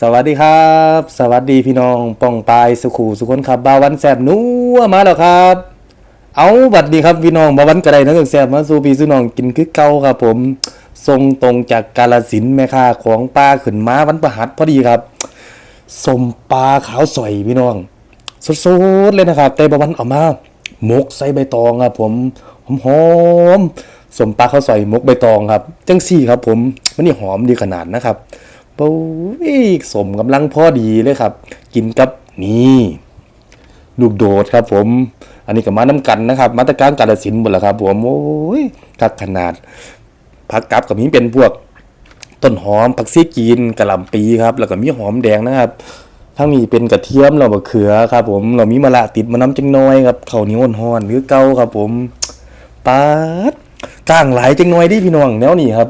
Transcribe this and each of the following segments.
สวัสดีครับ สวัสดีพี่น้องป้องปายสุขูสุคนครับบาวันแสบนัวมาแล้วครับ เอาบัดดีครับพี่น้องบาวันกระไดนักแสบมาสู่พี่สู่น้องกินคือเก่าครับผมทรงตรงจากกาลสินแม่ค้าของปลาขึ้นม้าวันประหัสพอดีครับสมปลาขาวสอยพี่น้องสดๆเลยนะครับ แต่บาวันเอามาหมกใส่ใบตองครับผมหอมๆสมปลาข้าวซอยหมกใบตองครับจังสี่ครับผมมันนี่หอมดีขนาดนะครับ ปุ้ยสมกำลังพอดีเลยครับ กินกับนี่ลูกโดดครับผม อันนี้กับมาน้ำกันนะครับ มาตรการกาลสินหมดแล้วครับผมโอ้ยคักขนาดผักกับกับนี้เป็นพวก ต้นหอมผักซีจีนกระหล่ำปีครับ แล้วก็มีหอมแดงนะครับทั้งนี้เป็นกระเทียมเราบะเขือครับ ผม เรามีมะละติดมะน้ำจังน้อยครับเข้าเนียวห่อนหรือเก้าครับ ผมปาดก้างหลายจังน้อยดิพี่น้องแนวนี้ครับ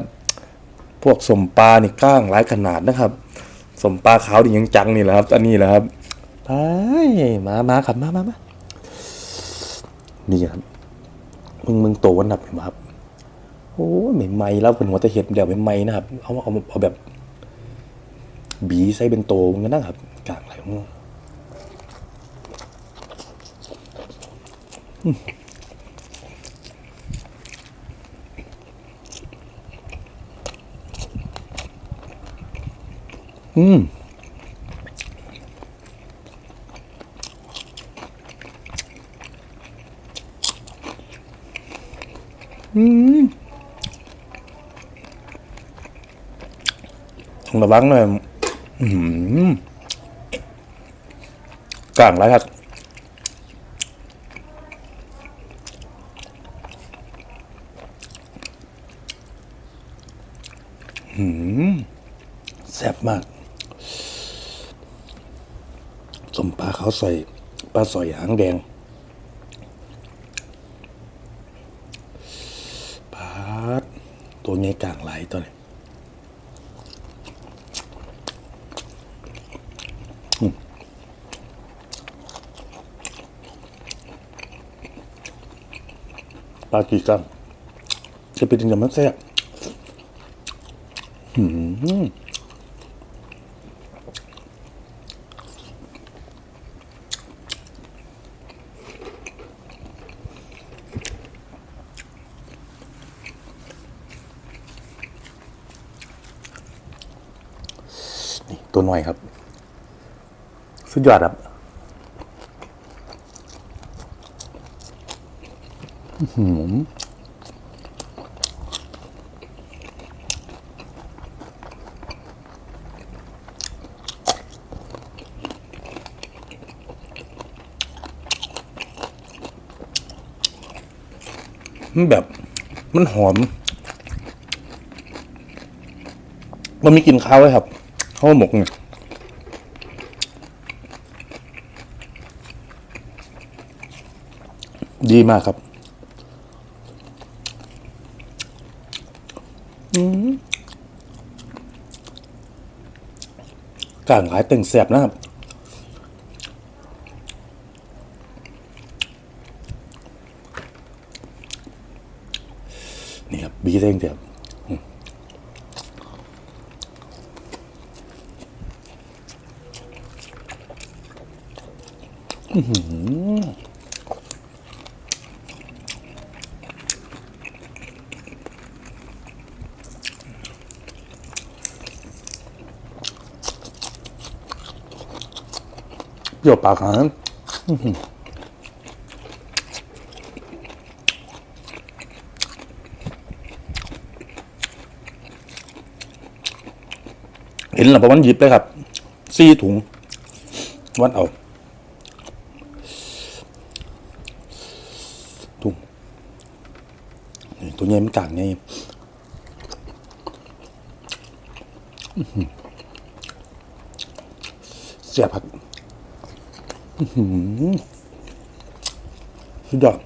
พวกสมปลานี่ก้างหลายขนาดนะครับ สมปลาขาวนี่ยังจังนี่แหละครับ อันนี้แหละครับไปมามาครับมามามานี่ครับมึงมึงโตวันหนับเห็นไหมครับโอ้ยใหม่ๆแล้วเป็นหัวตะเห็ดเดี๋ยวใหม่ๆนะครับเอาเอาเอาแบบ บีใส่เป็นโตมันก็นะครับกลางไหลของ อืมอืมต้องระวังหน่อยอืมกลางแล้วครับอืมแซ่บมาก สมปลาเขาวใส่ปลาสอยหางแดงปลาตัวนี้กลางไหลายตัวนี้ปลากี่กรัมจะเป็นยังไงมันแซ่บหืม ตัวหน่อยครับ สุดยอดครับมันแบบมันหอม มันมีกลิ่นข้าวเลยครับ ข้าวหมกเนี่ยดีมากครับอืมกลางขายตึงแสบนะครับ นี่ครับบีเร่งเดียวอืมอื้อหือ เปรี้ยวปากหางอื้อหือเห็นหรือเปล่าวันหยิบเลยครับสี่ถุง วัดเอา ถุงนี่ ตัวนี้มันกลางไงเสียบผักสุดยอด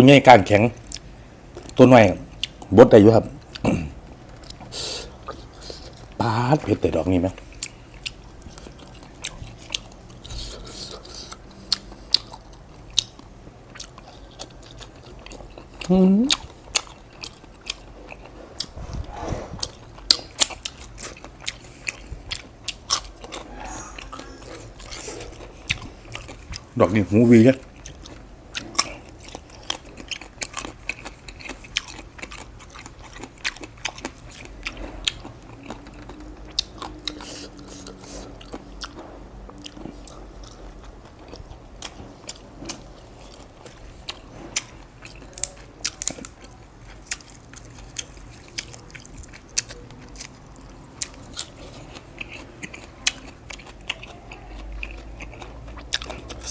ตัวใหญ่ก้านแข็ง ตัวน้อยบดได้อยู่ครับปาดเผ็ดแต่ดอกนี้ไหมอืมดอกนี้หูวีเนี่ย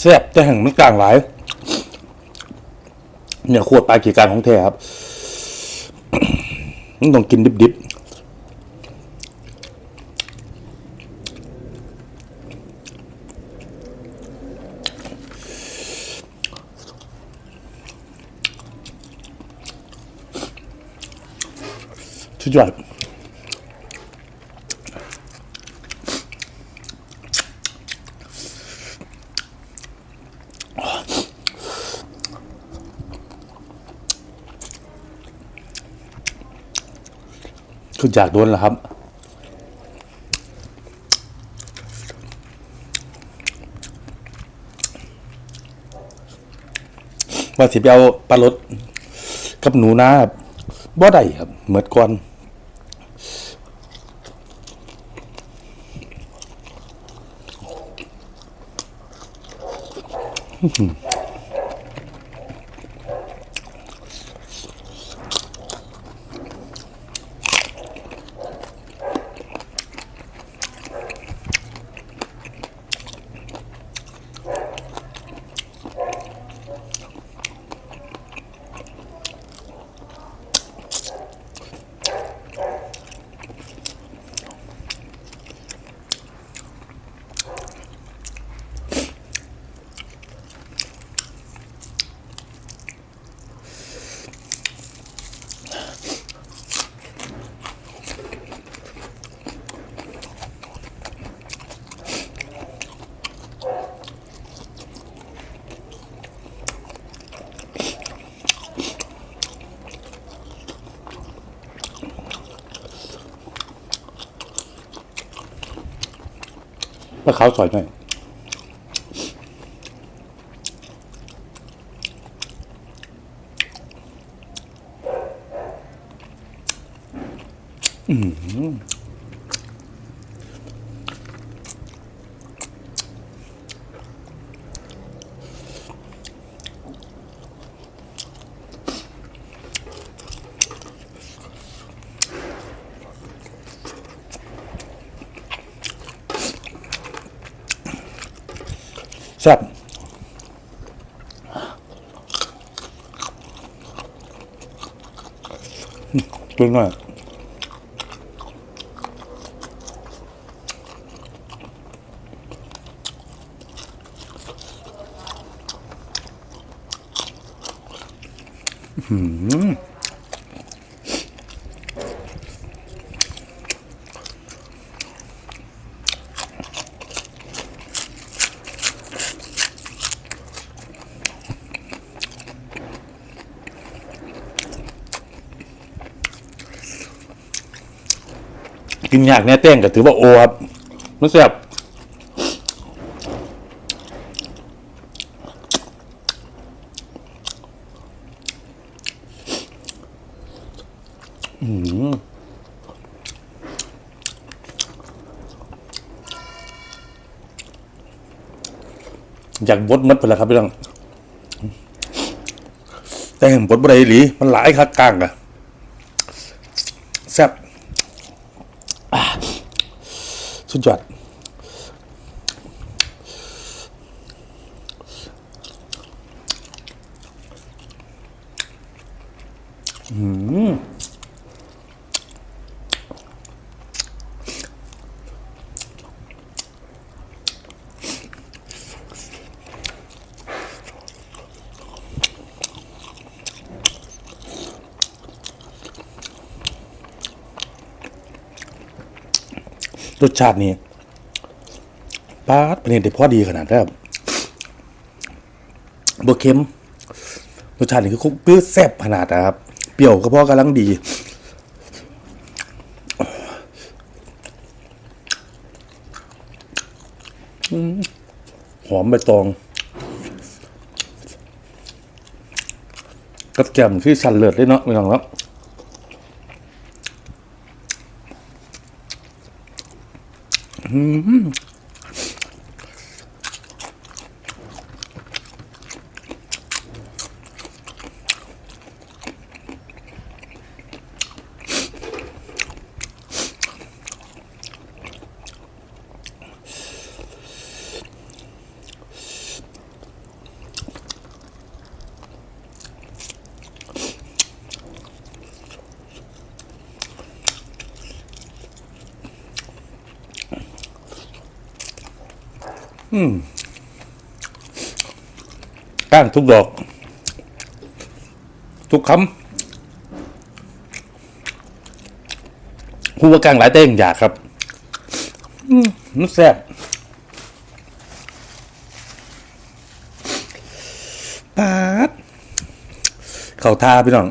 แซ่บแต่แห่งมันกลางหลาย เนี่ยขวดปลายกีการของแท้ครับมันต้องกินดิบๆสุดยอด คืออยากโดนแล้วครับ ว่าสิไปเอาปลารสกับหนูนาบ่ได้ครับเหมือนก่อนป ลาขาวสอยหน่อย แซ่บตัวหน่อยอื้ กินยากแน่เต้งก็ถือว่าโอครับมันแซ่บอื้อยากบดมัดไปแล้วครับพี่น้องแต่เห็นบดบ่ได้อีหลีมันหลายคักกลางอะแซ่บ สุดยอดอืม รสชาตินี่ปาดประเด็ด้พอดีขนาดนั้นครับบเค็มรสชาตินี่คือคือแซ่บขนาดนะครับ เปรี้ยวก็พอกำลังดี หอมใบตอง กับแกมที่ชันเลิศเลยเนาะไม่ต้องแล้ว ฮึม ก้างทุกดอก ทุกคำพูดว่าก้างหลายเต้งอยากครับอืมมันแซ่บปาดเข่าทาพี่น้อง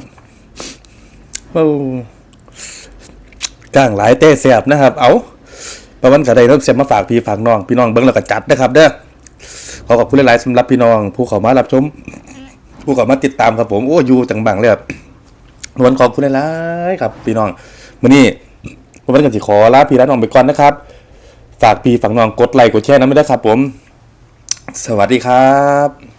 โอ้ก้างหลายเต้แซ่บนะครับ เอา ประวันกระไดเริ่มเสียมาฝากพี่ฝากน้อง พี่น้องเบิ้งแล้วก็จัดนะครับ เด้อขอขอบคุณหลายๆสำหรับพี่น้อง ผู้เข้ามารับชม ผู้เข้ามาติดตามครับผมโอ้ยูจังบังเลยครับวันขอบคุณหลายๆครับ พี่น้องวันนี้ผมวันกันสิขอลาพี่และน้องไปก่อนนะครับ ฝากพี่ฝากน้องกดไลค์กดแชร์นะไม่ได้ครับ ผม สวัสดีครับ